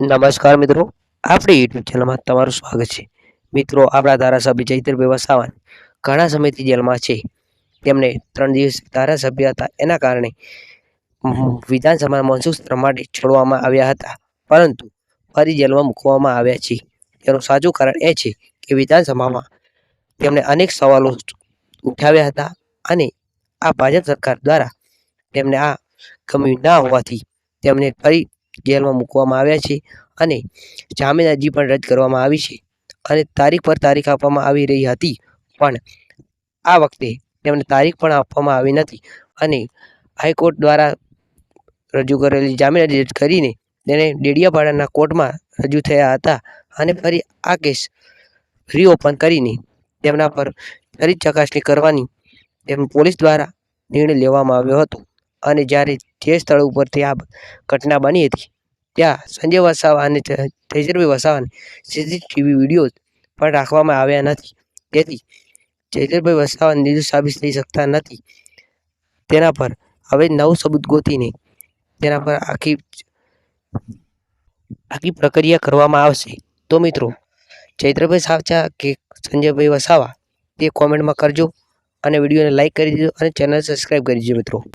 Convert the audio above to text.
નમસ્કાર મિત્રો, આપણી યુટ્યુબ ચેનલમાં તમારું સ્વાગત છે. મિત્રો, આપણા ધારાસભ્ય ચૈતરભાઈ વસાવાન ઘણા સમયથી જેલમાં છે. તેમને ત્રણ દિવસ ધારાસભ્ય હતા. એના કારણે વિધાનસભા મોનસૂન સત્ર માટે છોડવામાં આવ્યા હતા. પરંતુ ફરી જેલમાં મૂકવામાં આવ્યા છે. તેનું સાચું કારણ એ છે કે વિધાનસભામાં તેમણે અનેક સવાલો ઉઠાવ્યા હતા અને આ ભાજપ સરકાર દ્વારા તેમને આ ગમ્યું ના હોવાથી તેમને ફરી જેલમાં મૂકવામાં આવ્યા છે અને જામીન અરજી પણ રદ કરવામાં આવી છે. અને તારીખ પર તારીખ આપવામાં આવી રહી હતી, પણ આ વખતે તેમને તારીખ પણ આપવામાં આવી નથી. અને હાઈકોર્ટ દ્વારા રજૂ કરેલી જામીન અરજી રદ કરીને તેને ડેડિયાપાડાના કોર્ટમાં રજૂ થયા હતા અને ફરી આ કેસ રીઓપન કરીને તેમના પર ફરી ચકાસણી કરવાની તેમ પોલીસ દ્વારા નિર્ણય લેવામાં આવ્યો હતો. અને જ્યારે જે સ્થળ ઉપરથી આ ઘટના બની હતી, ત્યાં સંજય વસાવા અને તેજરભાઈ વસાવાને સીસીટીવી વીડિયો પણ રાખવામાં આવ્યા નથી. તેથી તેજરભાઈ વસાવા નિર્દોષ સાબિત થઈ શકતા નથી. તેના પર હવે નવું સબૂત ગોતીને તેના પર આખી આખી પ્રક્રિયા કરવામાં આવશે. તો મિત્રો, ચૈત્રભાઈ સાવચા કે સંજયભાઈ વસાવા તે કોમેન્ટમાં કરજો અને વિડીયોને લાઇક કરી દેજો અને ચેનલ સબસ્ક્રાઈબ કરી દેજો મિત્રો.